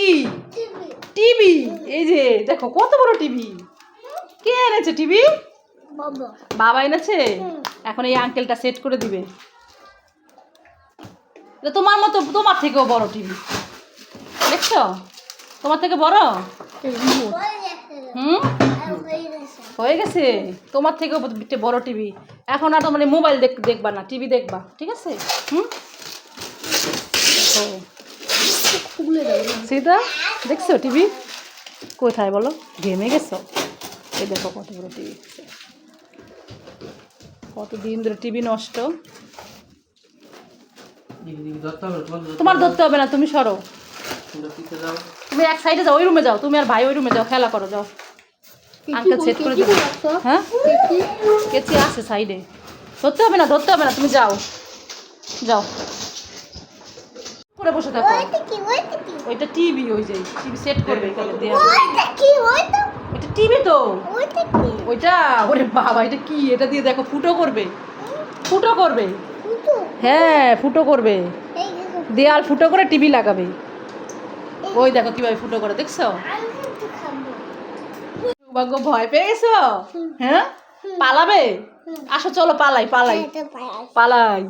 কি? টিভি। এই যে দেখো কত বড় টিভি। কে এনেছে টিভি? বাবা। এনেছে? এখন এই আঙ্কেলটা সেট করে দিবে। তোমার মতো তোমার থেকেও বড় টিভি। দেখছ? তোমার থেকে বড়? হুম? হয়ে গেছে। তোমার থেকেও বড় টিভি। এখন আর তোমার মোবাইল দেখ দেখবা না টিভি দেখবা। ঠিক আছে? হুম? সীতা দেখছ টিভি কোথায় বলো? ঘেমে গেছো? এই দেখো কত বড় টিভি কতদিন ধরে টিভি নষ্ট। তোমার ধরতে হবে না তুমি সরো। তুমি এক সাইডে যাও ওই রুমে যাও। তুমি আর ভাই ওই রুমে যাও খেলা করো যাও। আঙ্কেল সেট করে দেবে হ্যাঁ? কেচি আছে সাইডে ধরতে হবে না ধরতে হবে না তুমি যাও। যাও। করে বসে থাকো। ওইটা টিভি ওই যে টিভি সেট করবে এখানে দেয়ালে। এটা টিভি তো। ওইটা ওরে বাবা এটা কি? এটা দিয়ে দেখো ফুটো করবে। ফুটো করবে। হ্যাঁ ফুটো করবে। দেয়াল ফুটো করে টিভি লাগাবে। ওই দেখো কীভাবে ফুটো করে দেখছ? সৌভাগ্য ভয় পেয়ে গেছো? হ্যাঁ? পালাবে? আসো চলো পালাই। পালাই। পালাই।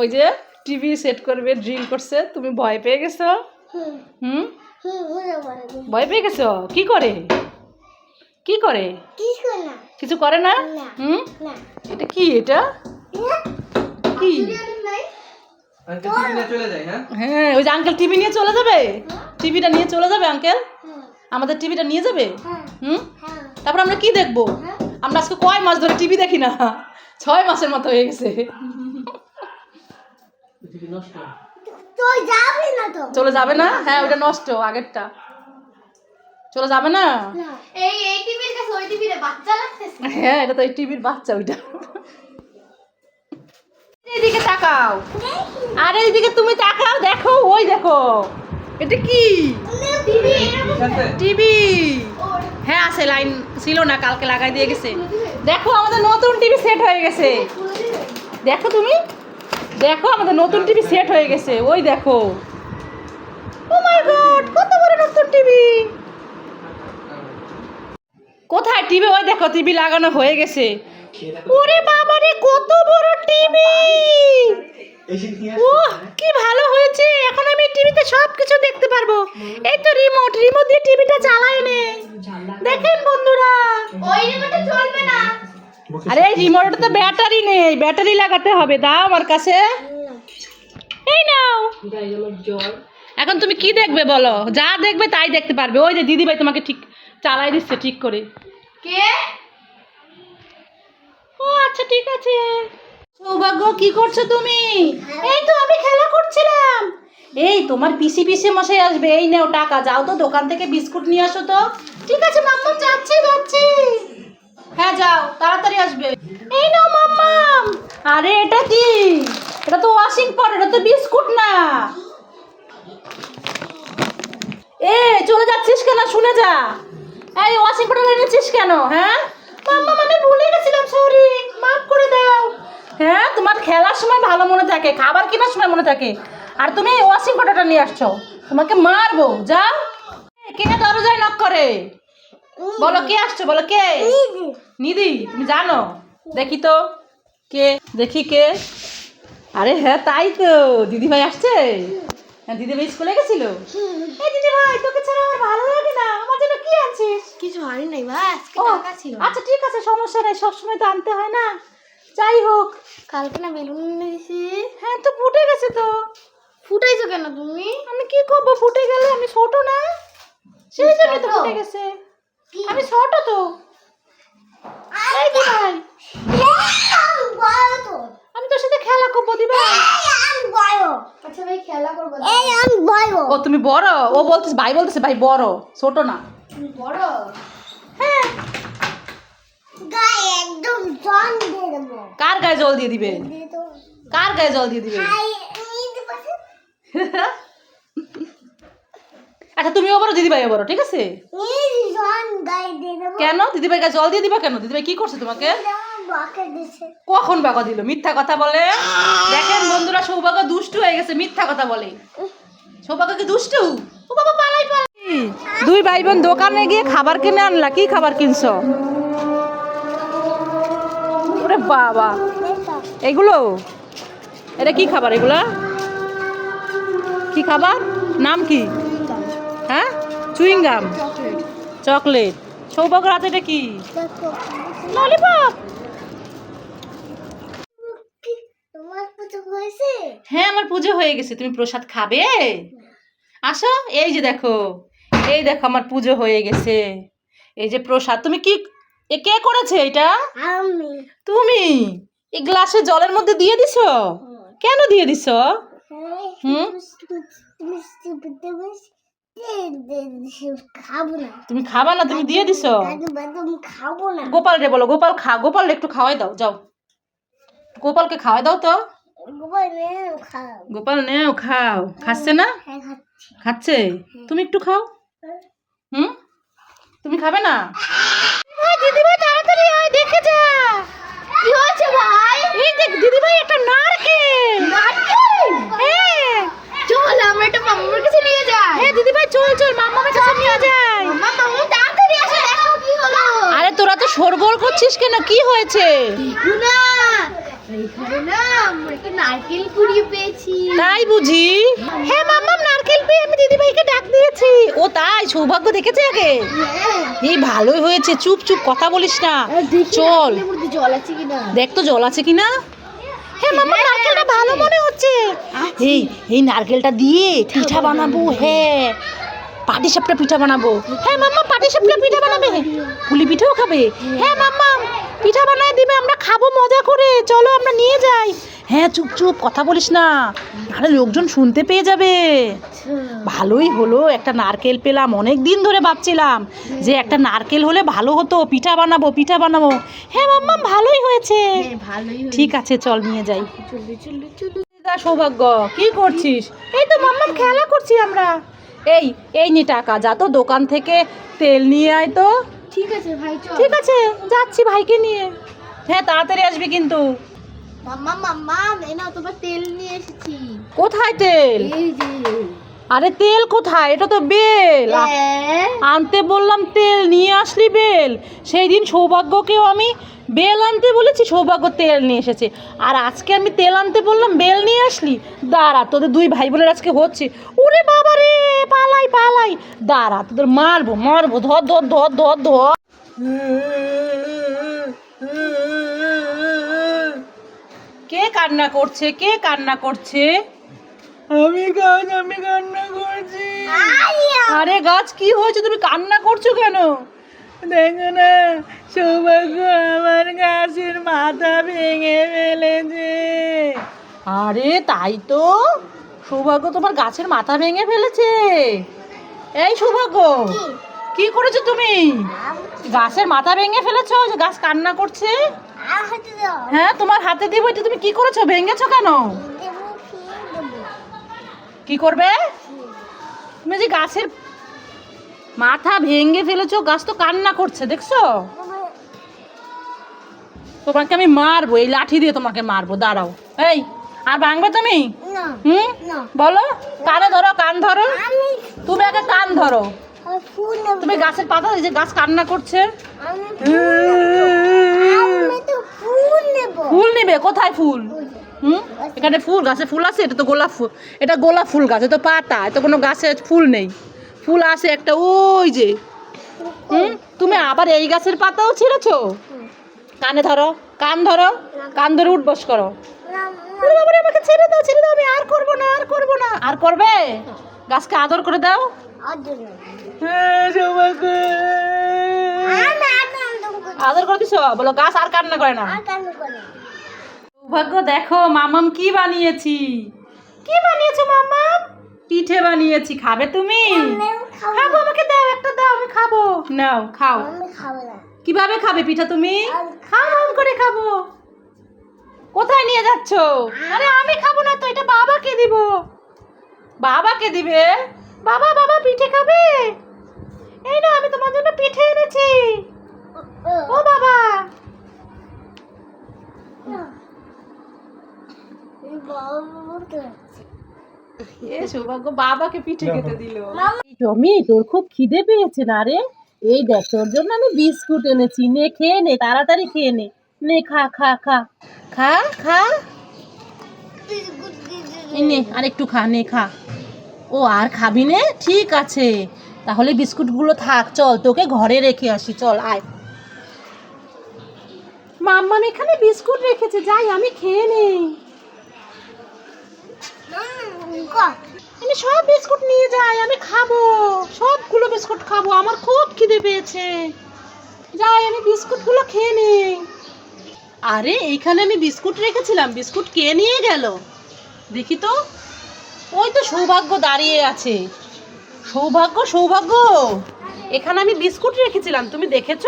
ওই যে টিভি সেট করবে ড্রিল করছে তুমি ভয় পেয়ে গেছো? হুম। ভয় পেয়ে গেছো? কি করে? কি করে? কিছু করে না? হুম? এটা কি এটা? কি? হ্যাঁ? হ্যাঁ ওই যে আঙ্কেল টিভি নিয়ে চলে যাবে? টিভিটা নিয়ে চলে যাবে আঙ্কেল? আমাদের টিভিটা নিয়ে যাবে? হুম? তারপর আমরা কি দেখব? আমরা আজকে কয় মাস ধরে টিভি দেখি না? ছয় মাসের মতো হয়ে গেছে। নষ্ট। চলে যাবে না? হ্যাঁ ওটা নষ্ট আগেরটা। চলে যাবে না? এই এই টিভির কাছে ওই টিভির বাচ্চা লাগতেছে। হ্যাঁ এটা তো এই টিভির বাচ্চা ওইটা। এইদিকে তাকাও। আর এইদিকে তুমি তাকাও দেখো ওই দেখো। এটা কি? টিভি। টিভি। হ্যাঁ আছে লাইন ছিল না কালকে লাগাই দিয়ে গেছে। দেখো আমাদের নতুন টিভি সেট হয়ে গেছে। দেখো তুমি। দেখো, আমাদের নতুন টিভি সেট হয়ে গেছে। ওই দেখো। ও মাই গড কত বড় নতুন টিভি। কোথায় টিভি? ওই দেখো, টিভি লাগানো হয়ে গেছে। ওরে বাবা রে কত বড় টিভি। ও কি ভালো হয়েছে। এখন আমি টিভিতে সব কিছু দেখতে পারব। এই তো রিমোট রিমোট দিয়ে টিভিটা চালাই নে। দেখেন বন্ধুরা। ওই রিমোটে চলবে না। আরে এই রিমোটে তো ব্যাটারি নেই ব্যাটারি লাগাতে হবে দাও আমার কাছে। এই নাও। এখন তুমি কি দেখবে বলো? যা দেখবে তাই দেখতে পারবে। ওই যে দিদি ভাই তোমাকে ঠিক চালাই দিচ্ছে ঠিক করে। কে? ও আচ্ছা ঠিক আছে। সৌভাগ্য কি করছ তুমি? এই তো আমি খেলা করছিলাম। এই তোমার পিসি পিসি মশাই আসবে। এই নাও টাকা যাও তো দোকান থেকে বিস্কুট নিয়ে আসো তো। ঠিক আছে মাম্মাম যাচ্ছি যাচ্ছি। হ্যাঁ যাও, তাড়াতাড়ি আসবে। এই নাও, মাম্মাম। আরে, এটা কি? এটা তো ওয়াশিং পাউডার এটা তো বিস্কুট না। এ, চলে যাচ্ছিস কেন? শুনে যা। এই ওয়াশিং পাউডার এনেছিস কেন? হ্যাঁ? মাম্মা আমি ভুলে গেছিলাম সরি মাফ করে দাও। হ্যাঁ তোমার খেলার সময় ভালো মনে থাকে, খাবার কেনার সময় মনে থাকে। আর তুমি ওয়াশিং পাউডারটা নিয়ে আসছো। তোমাকে মারবো, যাও। কে দরজায় নক করে? বলো কে আসছো বলো কে? নিদি তুমি জানো? দেখি তো কে দেখি কে। আরে হ্যাঁ তাই তো। দিদি ভাই আসছে? হ্যাঁ দিদি ভাই স্কুলে গেছিল? এই দিদি ভাই তোকে ছাড়া আমার ভালো লাগে না। আমার জন্য কি আনছিস? কিছু হয় নাই ভাই আজকে টাকা ছিল। আচ্ছা ঠিক আছে সমস্যা নেই সবসময় তো আনতে হয় না। যাই হোক। কালকে না বেলুন নিয়েছি হ্যাঁ তো ফুটে গেছে তো। ফুটাইছো কেন তুমি? আমি কি করব ফুটে গেলে? আমি ছোট না। সেই জন্য তো ফুটে গেছে। আমি ছোট তো। এই দি ভাই। আমি তোর সাথে খেলা করব ভাই। আচ্ছা ভাই খেলা করব ও তুমি বড়? ও বলতেছে ভাই বলতেছে ভাই বড় ছোট না। তুমি বড়? হ্যাঁ। একদম দিয়ে দেবো। কার গায়ে জল দিয়ে দিবে? কার গায়ে জল দিয়ে দিবে? আচ্ছা তুমিও বড় দিদিভাই বলো ঠিক আছে? কেন দিদিভাই গায়ে জল দিয়ে দিবা কেন? দিদিভাই কি করছে তোমাকে? কখন বাবা দিল? মিথ্যা কথা বলে? দেখেন বন্ধুরা সৌভাগ্য দুষ্টু হয়ে গেছে মিথ্যা কথা বলে। সৌভাগ্য কি দুষ্টু? ও বাবা পালাই দুই ভাই বোন দোকানে গিয়ে খাবার কিনে আনলা কি খাবার কিনছো? ওরে বাবা। এগুলো? এটা কি খাবার এগুলা? কি খাবার? নাম কি? হ্যাঁ? Chewing gum chocolate. সৌভাগ্য রাতে এটা কি? ললিপপ! হ্যাঁ আমার পুজো হয়ে গেছে। তুমি প্রসাদ খাবে? আসো এই যে দেখো। এই দেখো আমার পুজো হয়ে গেছে। এই যে প্রসাদ। তুমি কি এ কে করেছে এটা? তুমি? এই গ্লাসে জলের মধ্যে দিয়ে দিছো? কেন দিয়ে দিছো? হুম? তুমি খাবা না তুমি দিয়ে দিছো? খাব না। গোপাল রে বলো গোপাল খা গোপাল একটু খাওয়াই দাও যাও। গোপালকে খাওয়াই দাও তো। গোপাল নেও খাও। খাচ্ছে না? হ্যাঁ খাচ্ছে। তুমি একটু খাও। হুম? তুমি খাবে না? দিদি ভাই তাড়াতাড়ি আয় দেখে যা। কি হয়েছে ভাই? এই দেখ দিদি ভাই একটা নারকেল। হ্যাঁ চল আমরা এটা মামার কাছে নিয়ে যাই। হ্যাঁ দিদি ভাই চল চল মামার কাছে নিয়ে যাই। মামা মামা তাড়াতাড়ি আসো দেখো কি হলো। আরে তোরা তো সরগোল করছিস কেন? কি হয়েছে? না তাই বুঝি? হ্যাঁ মাম্মাম নারকেল পেয়ে আমি দিদি ভাইকে ডাক দিয়েছি। ও তাই সৌভাগ্য দেখেছে আগে? হ্যাঁ। এই ভালোই হয়েছে চুপ চুপ কথা বলিস না। চল। দেখ তো জল আছে কিনা? হ্যাঁ মামা নারকেলটা ভালো মনে হচ্ছে। এই এই নারকেলটা দিয়ে পিঠা বানাবো হ্যাঁ। পাটি সাপটা পিঠা বানাবো। হ্যাঁ মাম্মা পাটি সাপটা পিঠা বানাবে। পুলি পিঠাও খাবে। হ্যাঁ মাম্মা পিঠা বানায় দিবে আমরা খাব মজা করে। চলো আমরা নিয়ে যাই। হ্যাঁ চুপ চুপ কথা বলিস না। আরে লোকজন শুনতে পেয়ে যাবে। ভালোই হলো একটা নারকেল পেলাম অনেক দিন ধরে ভাবছিলাম যে একটা নারকেল হলে ভালো হতো পিঠা বানাবো পিঠা বানাবো। হ্যাঁ মাম্মা ভালোই হয়েছে। হ্যাঁ ঠিক আছে চল নিয়ে যাই। সৌভাগ্য কি করছিস? এই তো মাম্মা খেলা করছি আমরা। এই এই নি টাকা যা তো দোকান থেকে তেল নিয়ে আয় তো। ঠিক আছে ভাই ঠিক আছে যাচ্ছি ভাইকে নিয়ে। হ্যাঁ তাড়াতাড়ি আসবি কিন্তু। মাম্মা মাম্মা এই নাও তোমার তেল নিয়ে এসেছি। কোথায় তেল? এই যে। আরে তেল কোথায়? এটা তো বেল। আনতে বললাম তেল নিয়ে আসলি বেল। সেই দিন সৌভাগ্যকেও আমি বেল আনতে বলেছি সৌভাগ্য তেল নিয়ে এসেছে। আর আজকে আমি তেল আনতে বললাম বেল নিয়ে আসলি? দাঁড়া তোদের দুই ভাই বোনের আজকে হচ্ছে। ওরে বাবা রে পালাই পালাই। দাঁড়া তোদের মারবো মারবো ধর ধর ধর ধর ধর। কে কান্না করছে? কে কান্না করছে? আমি গাছ আমি কান্না করছি। আরে গাছ কি হয়েছে? তুমি কান্না করছ কেন? দেখো না সৌভাগ্য আমার গাছের মাথা ভেঙে ফেলেছে। আরে তাই তো। সৌভাগ্য তোমার গাছের মাথা ভেঙে ফেলেছে। এই সৌভাগ্য কি? করেছ তুমি? গাছের মাথা ভেঙে ফেলেছো? যে গাছ কান্না করছে? হ্যাঁ তোমার হাতে দিব এটা। তুমি কি করেছ? ভেঙেছো কেন? কি করবে? তুমি যে গাছের মাথা ভেঙে ফেলেছো গাছ তো কান্না করছে দেখছ? তোমাকে আমি মারবো এই লাঠি দিয়ে তোমাকে মারবো দাঁড়াও। এই আর ভাঙবে তুমি? হুম? বলো কানে ধরো কান ধরো। তুমি আগে কান ধরো। তুমি গাছের পাতা যে গাছ কান্না করছে। ফুল নেবে। কোথায় ফুল? হুম? এখানে ফুল গাছে ফুল আছে? এটা তো গোলাপ ফুল। এটা গোলাপ ফুল গাছ এটা পাতা এটা কোনো গাছে ফুল নেই। ফুল আছে একটা ওই যে। হুম? তুমি আবার এই গাছের পাতাও ছিঁড়েছো? কানে ধরো কান ধরো কান ধরে উঠবস করো। বাবারে, আমাকে ছেড়ে দাও ছেড়ে দাও আমি আর করব না আর করব না। আর করবে? গাছকে আদর করে দাও। হ্যাঁ। আদর করে দিছো? বলো গাছ আর কান্না করে না। সৌভাগ্য দেখো মামাম কি বানিয়েছি? কি বানিয়েছো মামাম? পিঠে বানিয়েছি। খাবে তুমি? খাব আমাকে দাও একটা দাও আমি খাব। নাও খাও। আমি খাব না। কীভাবে খাবে পিঠা তুমি? খাও করে খাব। কোথায় নিয়ে যাচ্ছ? আরে আমি খাব না তো এটা বাবাকে দিব। বাবাকে দিবে? বাবা বাবা পিঠে খাবে? এই না আমি তোমার জন্য পিঠে এনেছি। ও বাবা! এ সৌভাগ্য বাবাকে পিঠে খেতে দিল। টমি তোর খুব খিদে পেয়েছে না রে? এই দেখ তোর জন্য আমি বিস্কুট এনেছি। নে খেয়ে নে তাড়াতাড়ি খেয়ে নে। নে খা খা খা। খা খা। নে খা নে খা। ও আর খাবি নে? ঠিক আছে। তাহলে বিস্কুটগুলো থাক চল তোকে ঘরে রেখে আসি। চল আয়। মাম্মাম এখানে বিস্কুট রেখেছে, যাই, আমি খেয়ে নেই। আমি সব বিস্কুট নিয়ে যাই, আমি খাব। সবগুলো বিস্কুট খাব, আমার খুব খিদে পেয়েছে। যাই, আমি বিস্কুটগুলো খেয়ে নিই। আরে এইখানে আমি বিস্কুট রেখেছিলাম, বিস্কুট কে নিয়ে গেল? দেখি তো। ওই তো সৌভাগ্য দাঁড়িয়ে আছে। সৌভাগ্য সৌভাগ্য! এখানে আমি বিস্কুট রেখেছিলাম, তুমি দেখেছ?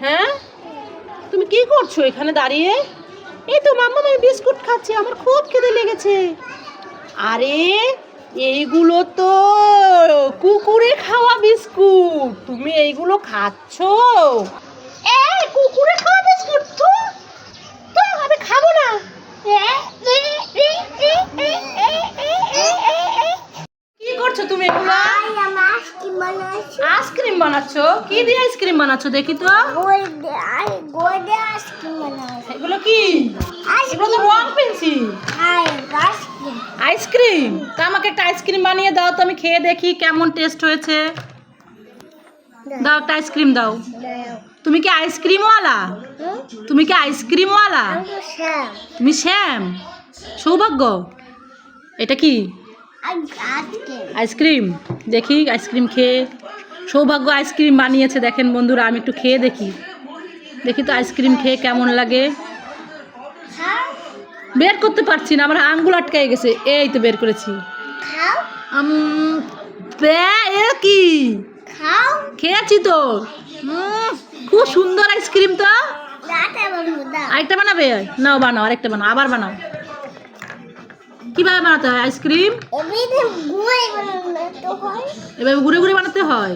হ্যাঁ? তুমি কি করছ এখানে দাঁড়িয়ে? এই তো মাম্মা, আমি বিস্কুট খাচ্ছি, আমার খুব খেতে লেগেছে। আরে, এইগুলো তো কুকুরে খাওয়া বিস্কুট, তুমি এইগুলো খাচ্ছো এই কুকুরে খাওয়া বিস্কুট তো তো আমি খাব না কি করছ তুমি এগুলো আইসক্রিম বানাচ্ছো? কি দিয়ে আইসক্রিম বানাচ্ছো দেখি তো। এগুলো কি? এগুলো তো রং পেন্সিল। আইসক্রিম তা আমাকে একটা আইসক্রিম বানিয়ে দাও তো আমি খেয়ে দেখি কেমন টেস্ট হয়েছে। দাও। একটা আইসক্রিম দাও। তুমি কি আইসক্রিমওয়ালা তুমি কি আইসক্রিমওয়ালা তুমি শ্যাম? সৌভাগ্য। এটা কি? আইসক্রিম দেখি আইসক্রিম খেয়ে। সৌভাগ্য আইসক্রিম বানিয়েছে দেখেন বন্ধুরা আমি একটু খেয়ে দেখি। দেখি তো আইসক্রিম খেয়ে কেমন লাগে। বের করতে পারছি না আমার আঙ্গুল আটকে গেছে। এই তো বের করেছি। কি? খেয়েছি তো। খুব সুন্দর আইসক্রিম তো। আরেকটা বানাবে? নাও বানাও আরেকটা বানাও আবার বানাও। কীভাবে বানাতে হয়? আইসক্রিম এভাবে ঘুরে ঘুরে বানাতে হয়?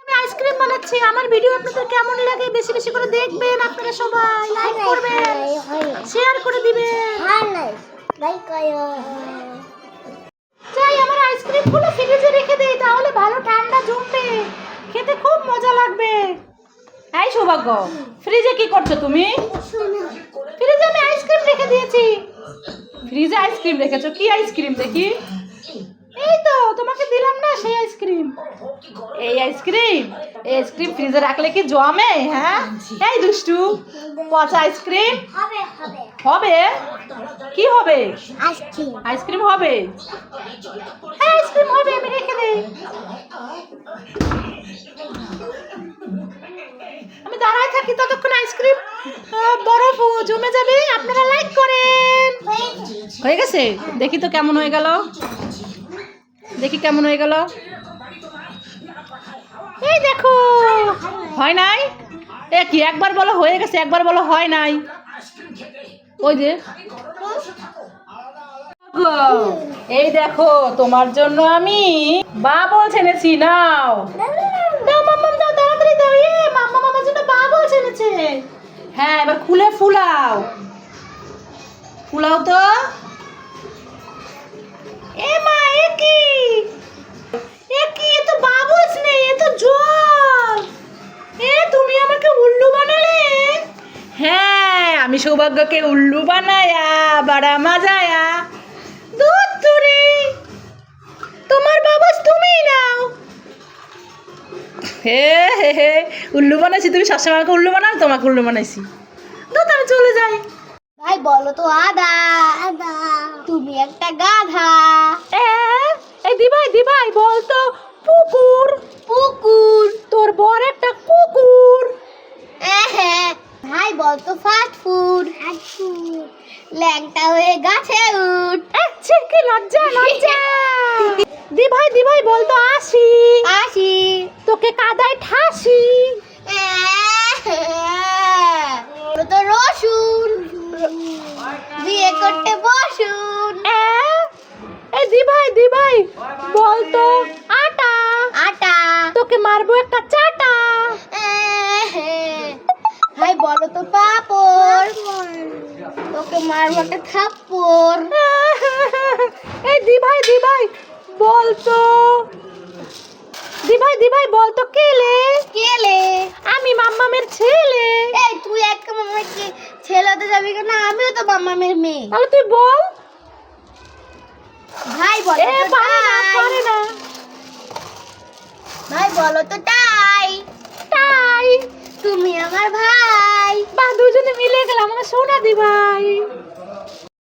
আমি আইসক্রিম বানাচ্ছি। আমার ভিডিও আপনাদের কেমন লাগে বেশি বেশি করে দেখবেন আপনারা সবাই। লাইক করবেন। শেয়ার করে দিবেন। চাই আমার আইসক্রিমগুলো ফ্রিজে রেখে দেই তাহলে ভালো ঠান্ডা জমবে। খেতে খুব মজা লাগবে। এই সৌভাগ্য ফ্রিজে কি করছ তুমি? ফ্রিজে আমি আইসক্রিম রেখে দিয়েছি। ফ্রিজে আইসক্রিম রেখেছো? কি আইসক্রিম দেখি? এই তো তোমাকে দিলাম না সেই আইসক্রিম। এই আইসক্রিম? এই আইসক্রিম ফ্রিজে রাখলে কি জমে হ্যাঁ? এই দুষ্টু পচা আইসক্রিম? হবে কি হবে? আইসক্রিম। হবে? হ্যাঁ আইসক্রিম হবে আমি রেখে দেই। আমি দাঁড়ায় থাকি ততক্ষণ আইসক্রিম বরফ জমে যাবে আপনারা লাইক করেন। হয়ে গেছে? দেখি তো কেমন হয়ে গেল। দেখি কেমন হয়ে গেল। এই দেখো, হয় নাই? এ কি, একবার বলো, হয়ে গেছে, একবার বলো, হয় নাই। ওই যে। এই দেখো, তোমার জন্য আমি বাবল এনেছি নাও। বাবল এনেছে হ্যাঁ এবার খুলে ফুলাও। ফুলাও তো। এ মা, এ এ কি? এ তো বাবলস নেই, এ তো জল। এ, তুমি আমাকে উল্লু বানালে? হ্যাঁ আমি সৌভাগ্যকে উল্লু বানায়া, বাড়া মাজায়া। দুধ তুরি তোমার বাবস তুমিই নাও। হে হে হে, উল্লু বানাইছি, তুমি সবসময় আমাকে উল্লু বানাও, তোমাকে উল্লু বানাইছি। দুধ আমি চলে যাই। বলো তো আদা। আদা তুমি একটা গাধা। এই দিভাই দিভাই বল তো পুকুর। পুকুর। তোর বর একটা কুকুর। হ্যাঁ ভাই বল তো ফাস্ট ফুড ল্যাংটা হয়ে গাছে উঠ। এ, ছি, কি লজ্জা লজ্জা। দিভাই দিভাই বল তো আসি। আসি। তোকে কাদায় ঠাসি। বল তো আটা। আটা। তোকে মারবো একটা চাটা। ভাই বলো তো পাপড়। তোকে মারবো একটা থাপ্পড়। এই দিভাই দিভাই বলতো। দিভাই দিভাই বলতো কেলে কেলে আমি মাম্মামের ছেলে। এই তুই একটা মামার কি ছেলে হতে যাবি কেন? আমিও তো মামামের মেয়ে। তাহলে তুই বল। ভাই বলো এ পারে না পারে না। ভাই বলো তো তাই। তাই। তুমি আমার ভাই। বা দুজনে মিলে গেলাম আমার সোনা দিভাই